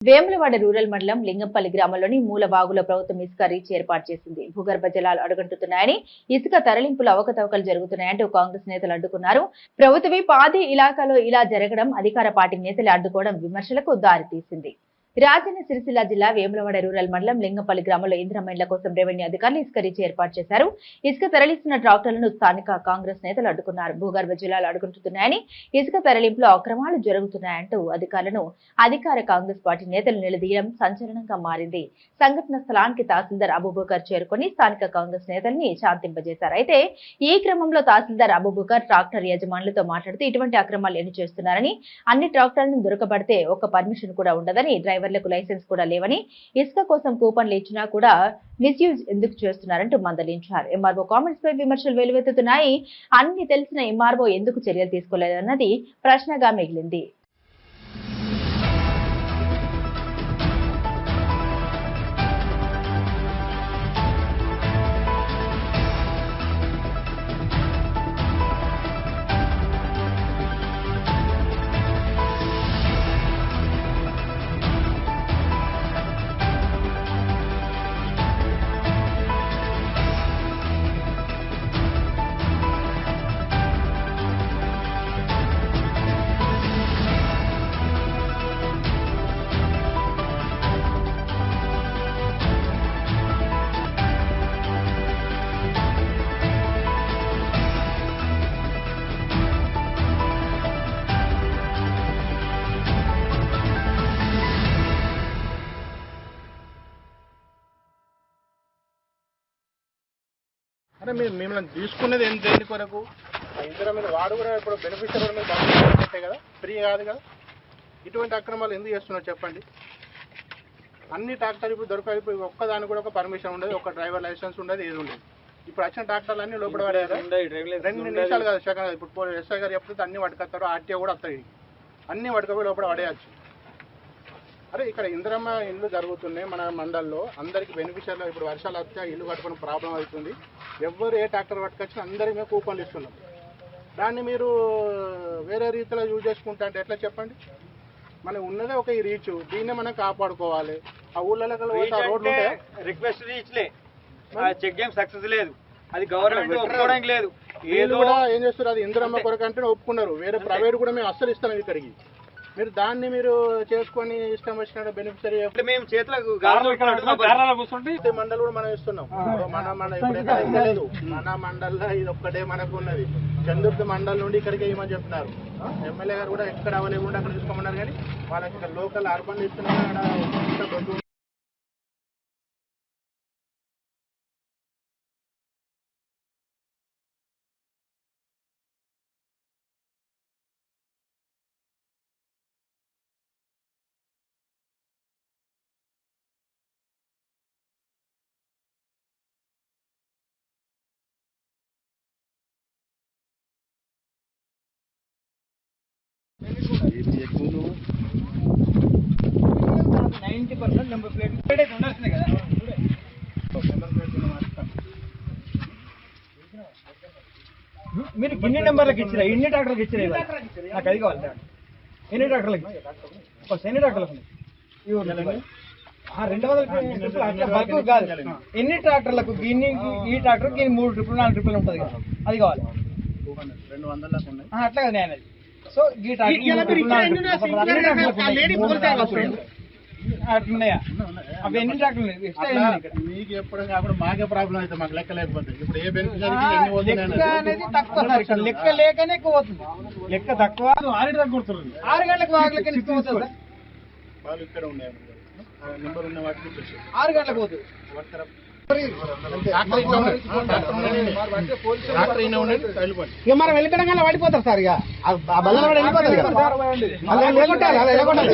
Vemulawada rural మండలం లింగంపల్లి గ్రామంలోని మూలవాగులో ప్రభుత్వం ఇసుక రీచ్ ఏర్పాటు చేసింది. భూగర్భ జలాలు అడుగంటున్నాయని ఇసుక తరలింపులు అవకతవకలు జరుగుతున్నాయంటూ కాంగ్రెస్ నేతలు అడ్డుకున్నారు ప్రభుత్వమే పాది ఇలాకాలో ఇలా జరగడం అధికార పార్టీ నేతలు అడ్డుకోవడం విమర్శలకు దారితీసింది. రాజన్న సిరిసిల్ల జిల్లా వేములవాడ రూరల్ మండలం లింగంపల్లి గ్రామంలో ఇంద్రమైన్ల కోసం రెవెన్యూ అధికారులు ఇసుక రీచి ఏర్పాటు చేశారు. ఇసుక తరలిస్తున్న ట్రాక్టర్లను స్థానిక కాంగ్రెస్ నేతలు అడ్డుకున్నారు. భూగర్భ జలాలు అడుగుంటున్నాయని ఇసుక తరలింపులో అక్రమాలు జరుగుతున్నాయంటూ అధికారులను అధికార కాంగ్రెస్ పార్టీ నేతలు నిలదీయడం సంచలనంగా మారింది. సంఘటన స్థలానికి తహసీల్దార్ అబూబకర్ చేరుకొని స్థానిక కాంగ్రెస్ నేతల్ని శాంతింపజేశారు. అయితే ఈ క్రమంలో తహసీల్దార్ అబూబకర్ ట్రాక్టర్ యజమానులతో మాట్లాడుతూ ఇటువంటి అక్రమాలు ఎన్ని చేస్తున్నారని అన్ని ట్రాక్టర్లను దొరకబడితే ఒక్క పర్మిషన్ కూడా ఉండదని డ్రైవర్లకు లైసెన్స్ కూడా లేవని ఇసుక కోసం కూపన్లు ఇచ్చినా కూడా మిస్యూజ్ ఎందుకు చేస్తున్నారంటూ మందలించారు. ఎంఆర్ఓ కామెంట్స్ పై విమర్శలు వెలువెత్తుతున్నాయి. అన్ని తెలిసిన ఎంఆర్ఓ ఎందుకు చర్యలు తీసుకోలేదన్నది ప్రశ్నగా మిగిలింది. అంటే మీరు మిమ్మల్ని తీసుకునేది ఏం దేని కొరకు ఇద్దరు మీద వాడు కూడా ఇప్పుడు బెనిఫిషియర్ మీద బాగుంటే కదా? ఫ్రీ కాదు కదా? ఇటువంటి అక్రమాలు ఎందుకు చేస్తున్నారు చెప్పండి? అన్ని ట్రాక్టర్ ఇప్పుడు దొరకాలి ఇప్పుడు ఒక్కదానికి కూడా ఒక పర్మిషన్ ఉండదు. ఒక డ్రైవర్ లైసెన్స్ ఉండదు ఏది ఉండదు. ఇప్పుడు వచ్చిన ట్రాక్టర్లు అన్ని లోపల పడేదా రెండు నిమిషాలు కాదు సెకండ్ ఇప్పుడు ఎస్ఐ గారు చెప్తే అన్ని పట్టుకొస్తారు ఆర్టీఓ కూడా వస్తాయి. అన్ని పట్టుకపోయి లోపల పడేయచ్చు. అరే ఇక్కడ ఇందిరమ్మ ఇల్లు జరుగుతున్నాయి మన మండల్లో. అందరికి బెనిఫిషియర్లు ఇప్పుడు వర్షాలు వస్తే ఇల్లు కట్టుకుని ప్రాబ్లం అవుతుంది. ఎవరు ఏ ట్రాక్టర్ పట్టుకొచ్చినా అందరికి మేము కూపన్లు ఇస్తున్నాం. దాన్ని మీరు వేరే రీతిలో యూజ్ చేసుకుంటా అంటే ఎట్లా చెప్పండి? మనకు ఉన్నదే ఒక ఈ రీచ్ దీన్నే మనం కాపాడుకోవాలి. ఆ ఊళ్ళలో రోడ్లు? రిక్వెస్ట్ రీచ్లే చెక్ గేమ్ సక్సెస్ లేదు. అది గవర్నమెంట్ ఒప్పుకోవడానికి లేదు. ఏదో ఏం చేస్తారు అది ఇందిరమ్మ కొరకు అంటే ఒప్పుకున్నారు. వేరే ప్రైవేట్ కూడా మేము అస్సలు ఇస్తాం ఇక్కడికి. మీరు దాన్ని మీరు చేసుకొని ఇష్టం వచ్చిన బెనిఫిషరీ ఇప్పుడు మేము చేతులకు మండల్ కూడా మనం ఇస్తున్నాం. మన మన లేదు. మన మండల్లో ఇది ఒక్కటే మనకు ఉన్నది. చంద్రుడి మండల్ నుండి ఇక్కడికి ఏమని చెప్తున్నారు? ఎమ్మెల్యే గారు కూడా ఎక్కడ ఉంటే అక్కడ తీసుకోమన్నారు కానీ వాళ్ళకి ఇక్కడ లోకల్ అర్బన్ ఇస్తున్నారు అక్కడ ninety percent number plate plate అయితే ఉండాల్సిందే కదా మీరు ఎన్ని నెంబర్లకు ఇచ్చిరా? ఎన్ని డాక్టర్లకు ఇచ్చిరా? నాకు అది కావాలి. ఎన్ని డాక్టర్లకు ఫస్ట్ ఎన్ని డాక్టర్లకు ఉన్నాయి? ఈ ఊర్లో. రెండు వందల అట్లా బల్క్ కాదు. ఎన్ని ట్రాక్టర్లకు గిన్ని ఈ ట్రాక్టర్ గిన్ని మూడు ట్రిపుల్ నాలుగు ట్రిపుల్ ఉంటుంది కదా. అది కావాలి. రెండు వందలకు అట్లా కదా నేను అది సో. అట్లున్నాయా అవి ఎన్ని ట్రాక్టర్లు? మీకు ఎప్పుడు కాకుండా మాకే ప్రాబ్లం అయితే మాకు లెక్క లేకపోతే. ఇప్పుడు ఏ అనేది. తక్కువ సార్ ఇక్కడ. లెక్క లేకనే ఎక్కువ పోతుంది. లెక్క తక్కువ? ఆరు గంటలకు ఆరు గంటలకు సార్ వాళ్ళు ఇక్కడ ఉన్నాయి నెంబర్ ఉన్న వాటికి ఆరు గంటలకు పోతుంది. ఇక మనం వెళ్ళిపోవడం వల్ల పడిపోతారు సార్ ఇక. ఆ వెళ్ళిపోతారు కదా. లేకుంటే